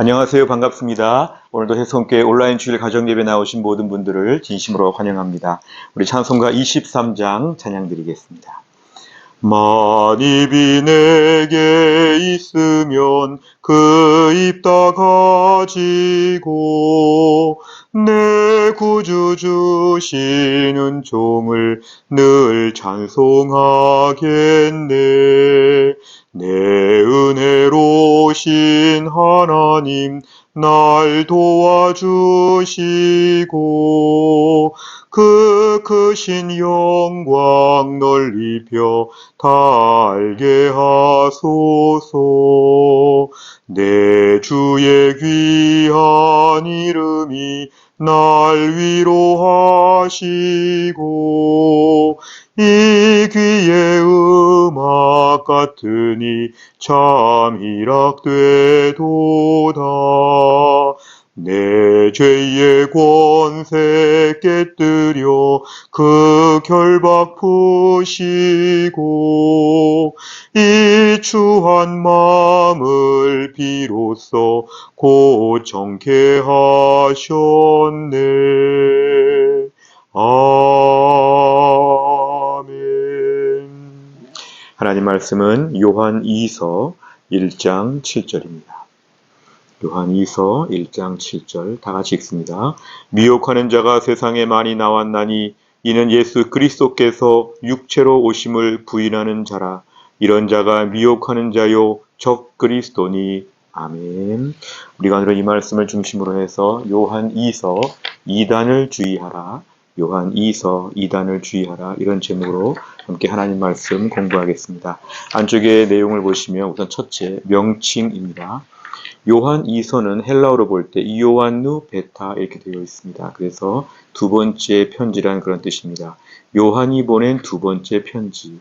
안녕하세요. 반갑습니다. 오늘도 해성교회 온라인 주일 가정 예배 나오신 모든 분들을 진심으로 환영합니다. 우리 찬송가 23장 찬양 드리겠습니다. 만입이 내게 있으면 그 입 다 가지고 내 구주 주시는 종을 늘 찬송하겠네. 내 은혜로신 하나님 날 도와주시고 그 크신 영광 널리 펴 달게 하소서. 내 주의 귀한 이름이 날 위로하시고 이 귀의 음악 같으니 참 희락되도다 내 죄의 권세 깨뜨려 그 결박 푸시고 이 추한 마음을 비로소 고정케 하셨네. 아멘. 하나님 말씀은 요한 2서 1장 7절입니다. 요한 2서 1장 7절 다 같이 읽습니다. 미혹하는 자가 세상에 많이 나왔나니 이는 예수 그리스도께서 육체로 오심을 부인하는 자라 이런 자가 미혹하는 자요 적 그리스도니 아멘. 우리가 오늘은 이 말씀을 중심으로 해서 요한 2서 2단을 주의하라. 요한 2서 2단을 주의하라. 이런 제목으로 함께 하나님 말씀 공부하겠습니다. 안쪽에 내용을 보시면 우선 첫째 명칭입니다. 요한 2서는 헬라어로 볼때 이요한누 베타 이렇게 되어 있습니다. 그래서 두 번째 편지라는 그런 뜻입니다. 요한이 보낸 두 번째 편지.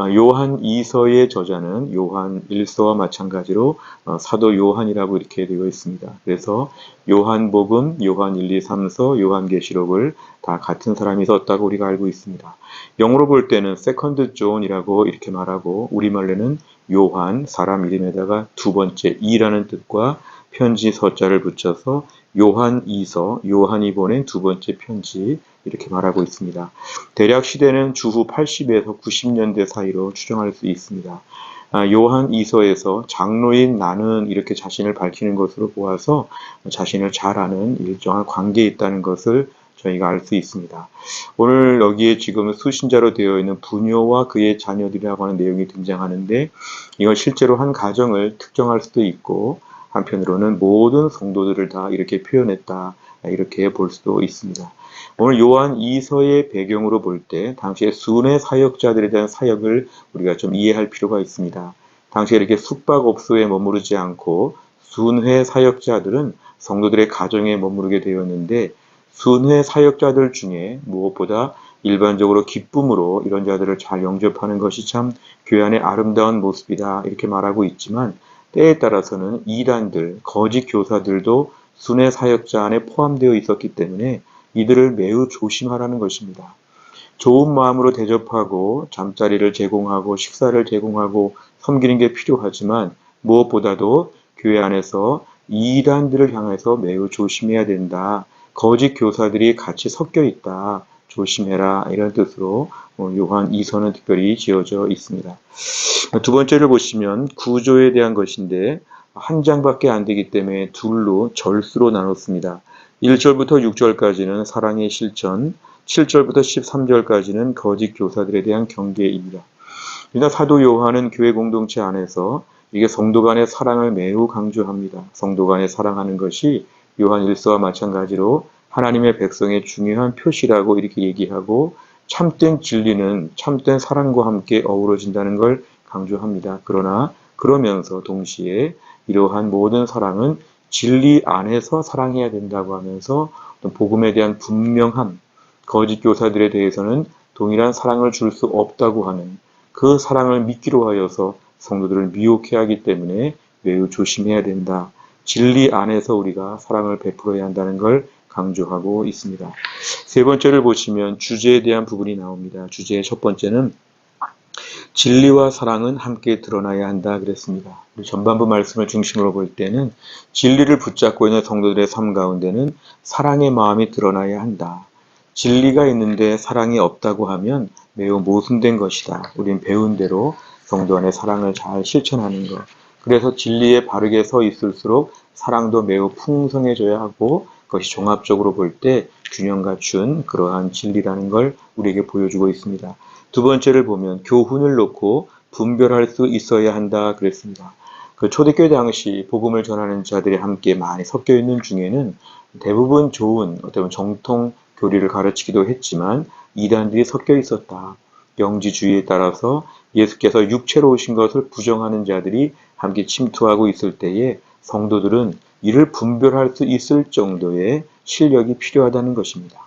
아, 요한 2서의 저자는 요한 1서와 마찬가지로 어, 사도 요한이라고 이렇게 되어 있습니다. 그래서 요한복음, 요한 1, 2, 3서, 요한계시록을 다 같은 사람이 썼다고 우리가 알고 있습니다. 영어로 볼 때는 세컨드 존이라고 이렇게 말하고 우리말로는 요한 사람 이름에다가 두 번째 이라는 뜻과 편지 서자를 붙여서 요한 2서 요한이 보낸 두 번째 편지 이렇게 말하고 있습니다. 대략 시대는 주후 80에서 90년대 사이로 추정할 수 있습니다. 아, 요한 2서에서 장로인 나는 이렇게 자신을 밝히는 것으로 보아서 자신을 잘 아는 일정한 관계에 있다는 것을 저희가 알 수 있습니다. 오늘 여기에 지금 수신자로 되어 있는 부녀와 그의 자녀들이라고 하는 내용이 등장하는데 이건 실제로 한 가정을 특정할 수도 있고 한편으로는 모든 성도들을 다 이렇게 표현했다 이렇게 볼 수도 있습니다. 오늘 요한 2서의 배경으로 볼 때 당시에 순회 사역자들에 대한 사역을 우리가 좀 이해할 필요가 있습니다. 당시에 이렇게 숙박업소에 머무르지 않고 순회 사역자들은 성도들의 가정에 머무르게 되었는데 순회 사역자들 중에 무엇보다 일반적으로 기쁨으로 이런 자들을 잘 영접하는 것이 참 교회 안의 아름다운 모습이다 이렇게 말하고 있지만 때에 따라서는 이단들, 거짓 교사들도 순회 사역자 안에 포함되어 있었기 때문에 이들을 매우 조심하라는 것입니다. 좋은 마음으로 대접하고 잠자리를 제공하고 식사를 제공하고 섬기는 게 필요하지만 무엇보다도 교회 안에서 이단들을 향해서 매우 조심해야 된다. 거짓 교사들이 같이 섞여 있다. 조심해라. 이런 뜻으로 요한 2서는 특별히 지어져 있습니다. 두 번째를 보시면 구조에 대한 것인데 한 장밖에 안 되기 때문에 둘로 절수로 나눴습니다. 1절부터 6절까지는 사랑의 실천, 7절부터 13절까지는 거짓 교사들에 대한 경계입니다. 그러나 사도 요한은 교회 공동체 안에서 이게 성도 간의 사랑을 매우 강조합니다. 성도 간에 사랑하는 것이 요한 1서와 마찬가지로 하나님의 백성의 중요한 표시라고 이렇게 얘기하고 참된 진리는 참된 사랑과 함께 어우러진다는 걸 강조합니다. 그러나 그러면서 동시에 이러한 모든 사랑은 진리 안에서 사랑해야 된다고 하면서 복음에 대한 분명함, 거짓 교사들에 대해서는 동일한 사랑을 줄 수 없다고 하는 그 사랑을 믿기로 하여서 성도들을 미혹해 하기 때문에 매우 조심해야 된다. 진리 안에서 우리가 사랑을 베풀어야 한다는 걸 강조하고 있습니다. 세 번째를 보시면 주제에 대한 부분이 나옵니다. 주제의 첫 번째는 진리와 사랑은 함께 드러나야 한다 그랬습니다. 전반부 말씀을 중심으로 볼 때는 진리를 붙잡고 있는 성도들의 삶 가운데는 사랑의 마음이 드러나야 한다. 진리가 있는데 사랑이 없다고 하면 매우 모순된 것이다. 우린 배운 대로 성도 안에 사랑을 잘 실천하는 것. 그래서 진리에 바르게 서 있을수록 사랑도 매우 풍성해져야 하고 그것이 종합적으로 볼 때 균형 갖춘 그러한 진리라는 걸 우리에게 보여주고 있습니다. 두 번째를 보면 교훈을 놓고 분별할 수 있어야 한다 그랬습니다. 그 초대교회 당시 복음을 전하는 자들이 함께 많이 섞여 있는 중에는 대부분 좋은 어떤 정통 교리를 가르치기도 했지만 이단들이 섞여 있었다. 영지주의에 따라서 예수께서 육체로 오신 것을 부정하는 자들이 함께 침투하고 있을 때에 성도들은 이를 분별할 수 있을 정도의 실력이 필요하다는 것입니다.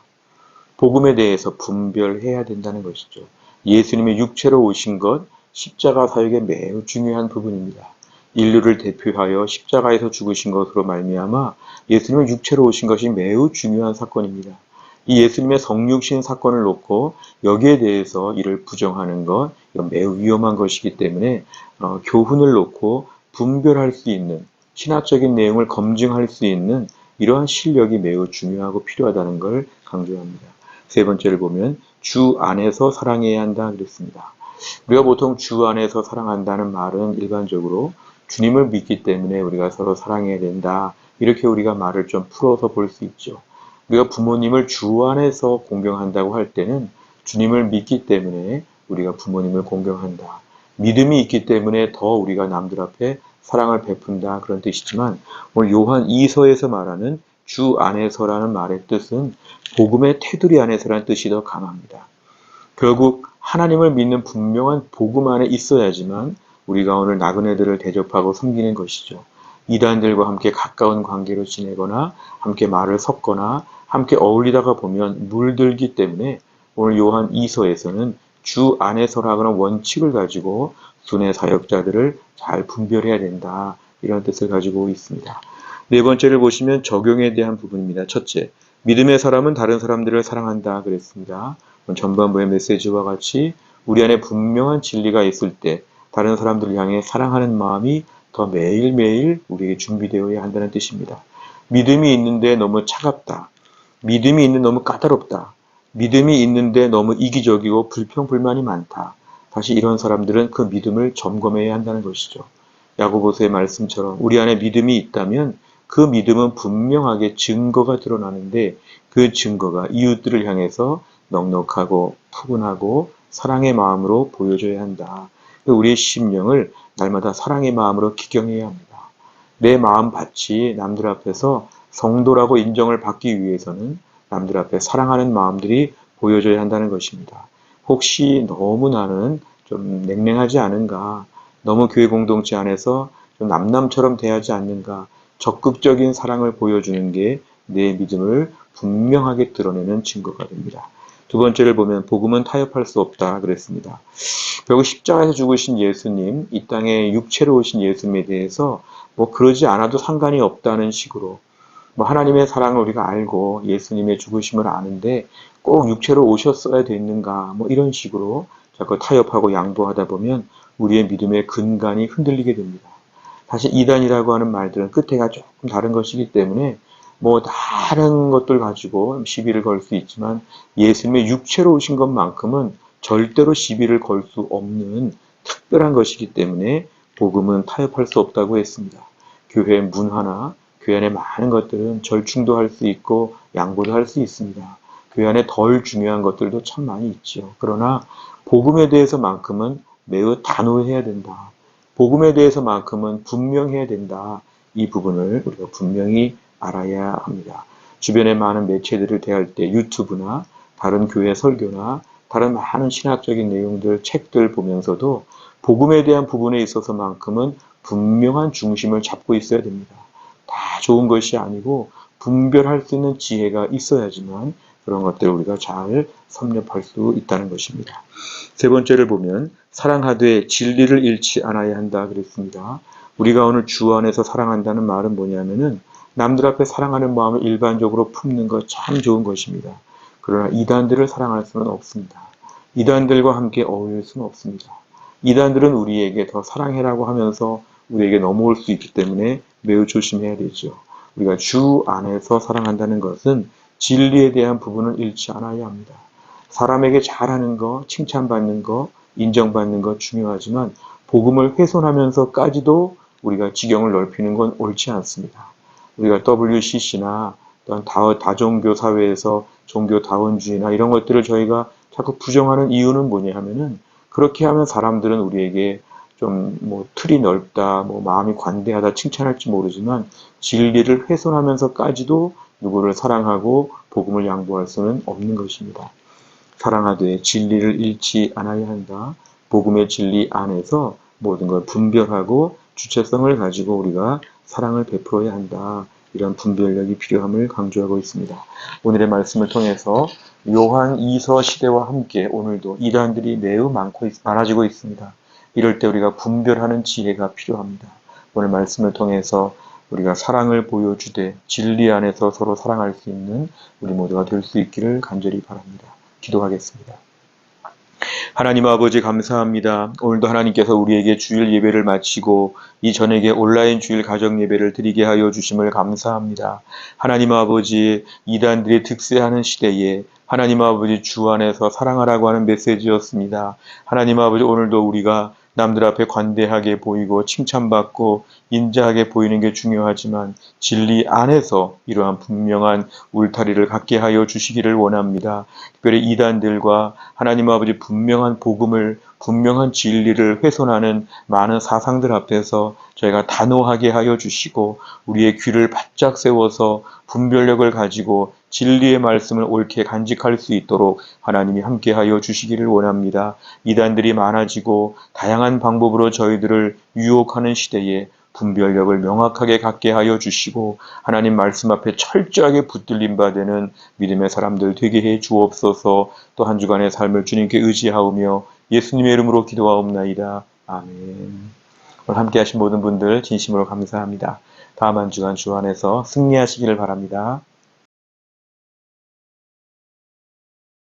복음에 대해서 분별해야 된다는 것이죠. 예수님의 육체로 오신 것, 십자가 사역의 매우 중요한 부분입니다. 인류를 대표하여 십자가에서 죽으신 것으로 말미암아 예수님의 육체로 오신 것이 매우 중요한 사건입니다. 이 예수님의 성육신 사건을 놓고 여기에 대해서 이를 부정하는 것, 매우 위험한 것이기 때문에 어, 교훈을 놓고 분별할 수 있는 신학적인 내용을 검증할 수 있는 이러한 실력이 매우 중요하고 필요하다는 걸 강조합니다. 세 번째를 보면 주 안에서 사랑해야 한다 그랬습니다. 우리가 보통 주 안에서 사랑한다는 말은 일반적으로 주님을 믿기 때문에 우리가 서로 사랑해야 된다. 이렇게 우리가 말을 좀 풀어서 볼 수 있죠. 우리가 부모님을 주 안에서 공경한다고 할 때는 주님을 믿기 때문에 우리가 부모님을 공경한다. 믿음이 있기 때문에 더 우리가 남들 앞에 사랑을 베푼다 그런 뜻이지만 오늘 요한 2서에서 말하는 주 안에서라는 말의 뜻은 복음의 테두리 안에서라는 뜻이 더 강합니다. 결국 하나님을 믿는 분명한 복음 안에 있어야지만 우리가 오늘 나그네들을 대접하고 섬기는 것이죠. 이단들과 함께 가까운 관계로 지내거나 함께 말을 섞거나 함께 어울리다가 보면 물들기 때문에 오늘 요한 2서에서는 주 안에서라는 원칙을 가지고 순회 사역자들을 잘 분별해야 된다. 이런 뜻을 가지고 있습니다. 네 번째를 보시면 적용에 대한 부분입니다. 첫째, 믿음의 사람은 다른 사람들을 사랑한다 그랬습니다. 전반부의 메시지와 같이 우리 안에 분명한 진리가 있을 때 다른 사람들을 향해 사랑하는 마음이 더 매일매일 우리에게 준비되어야 한다는 뜻입니다. 믿음이 있는데 너무 차갑다. 믿음이 있는 너무 까다롭다. 믿음이 있는데 너무 이기적이고 불평불만이 많다. 다시 이런 사람들은 그 믿음을 점검해야 한다는 것이죠. 야고보서의 말씀처럼 우리 안에 믿음이 있다면 그 믿음은 분명하게 증거가 드러나는데 그 증거가 이웃들을 향해서 넉넉하고 푸근하고 사랑의 마음으로 보여줘야 한다. 우리의 심령을 날마다 사랑의 마음으로 기경해야 합니다. 내 마음 밭이 남들 앞에서 성도라고 인정을 받기 위해서는 남들 앞에 사랑하는 마음들이 보여져야 한다는 것입니다. 혹시 너무 나는 좀 냉랭하지 않은가, 너무 교회 공동체 안에서 좀 남남처럼 대하지 않는가, 적극적인 사랑을 보여주는 게 내 믿음을 분명하게 드러내는 증거가 됩니다. 두 번째를 보면 복음은 타협할 수 없다 그랬습니다. 결국 십자가에서 죽으신 예수님, 이 땅에 육체로 오신 예수님에 대해서 뭐 그러지 않아도 상관이 없다는 식으로 뭐 하나님의 사랑을 우리가 알고 예수님의 죽으심을 아는데 꼭 육체로 오셨어야 됐는가 뭐 이런 식으로 자꾸 타협하고 양보하다 보면 우리의 믿음의 근간이 흔들리게 됩니다. 사실 이단이라고 하는 말들은 끝에가 조금 다른 것이기 때문에 뭐 다른 것들 가지고 시비를 걸 수 있지만 예수님의 육체로 오신 것만큼은 절대로 시비를 걸 수 없는 특별한 것이기 때문에 복음은 타협할 수 없다고 했습니다. 교회 문화나 교회 안에 많은 것들은 절충도 할 수 있고 양보도 할 수 있습니다. 교회 안에 덜 중요한 것들도 참 많이 있죠. 그러나 복음에 대해서만큼은 매우 단호해야 된다. 복음에 대해서만큼은 분명해야 된다. 이 부분을 우리가 분명히 알아야 합니다. 주변의 많은 매체들을 대할 때 유튜브나 다른 교회 설교나 다른 많은 신학적인 내용들, 책들 보면서도 복음에 대한 부분에 있어서만큼은 분명한 중심을 잡고 있어야 됩니다. 다 좋은 것이 아니고 분별할 수 있는 지혜가 있어야지만 그런 것들을 우리가 잘 섭렵할 수 있다는 것입니다. 세 번째를 보면 사랑하되 진리를 잃지 않아야 한다 그랬습니다. 우리가 오늘 주 안에서 사랑한다는 말은 뭐냐면은 남들 앞에 사랑하는 마음을 일반적으로 품는 것 참 좋은 것입니다. 그러나 이단들을 사랑할 수는 없습니다. 이단들과 함께 어울릴 수는 없습니다. 이단들은 우리에게 더 사랑해라고 하면서 우리에게 넘어올 수 있기 때문에 매우 조심해야 되죠. 우리가 주 안에서 사랑한다는 것은 진리에 대한 부분을 잃지 않아야 합니다. 사람에게 잘하는 거, 칭찬받는 거, 인정받는 거 중요하지만 복음을 훼손하면서까지도 우리가 지경을 넓히는 건 옳지 않습니다. 우리가 WCC나 또한 다, 다종교 사회에서 종교 다원주의나 이런 것들을 저희가 자꾸 부정하는 이유는 뭐냐 하면은 그렇게 하면 사람들은 우리에게 좀 뭐 틀이 넓다, 뭐 마음이 관대하다 칭찬할지 모르지만 진리를 훼손하면서까지도 누구를 사랑하고 복음을 양보할 수는 없는 것입니다. 사랑하되 진리를 잃지 않아야 한다. 복음의 진리 안에서 모든 걸 분별하고 주체성을 가지고 우리가 사랑을 베풀어야 한다. 이런 분별력이 필요함을 강조하고 있습니다. 오늘의 말씀을 통해서 요한 2서 시대와 함께 오늘도 이단들이 매우 많고 있- 많아지고 있습니다. 이럴 때 우리가 분별하는 지혜가 필요합니다. 오늘 말씀을 통해서 우리가 사랑을 보여주되 진리 안에서 서로 사랑할 수 있는 우리 모두가 될 수 있기를 간절히 바랍니다. 기도하겠습니다. 하나님 아버지 감사합니다. 오늘도 하나님께서 우리에게 주일 예배를 마치고 이 저녁에 온라인 주일 가정 예배를 드리게 하여 주심을 감사합니다. 하나님 아버지 이단들이 득세하는 시대에 하나님 아버지 주 안에서 사랑하라고 하는 메시지였습니다. 하나님 아버지 오늘도 우리가 남들 앞에 관대하게 보이고 칭찬받고 인자하게 보이는 게 중요하지만 진리 안에서 이러한 분명한 울타리를 갖게 하여 주시기를 원합니다. 특별히 이단들과 하나님 아버지 분명한 복음을 분명한 진리를 훼손하는 많은 사상들 앞에서 저희가 단호하게 하여 주시고 우리의 귀를 바짝 세워서 분별력을 가지고 진리의 말씀을 옳게 간직할 수 있도록 하나님이 함께 하여 주시기를 원합니다. 이단들이 많아지고 다양한 방법으로 저희들을 유혹하는 시대에 분별력을 명확하게 갖게 하여 주시고 하나님 말씀 앞에 철저하게 붙들림 받는 믿음의 사람들 되게 해 주옵소서 또 한 주간의 삶을 주님께 의지하오며 예수님의 이름으로 기도하옵나이다. 아멘. 오늘 함께 하신 모든 분들 진심으로 감사합니다. 다음 한 주간 주 안에서 승리하시기를 바랍니다.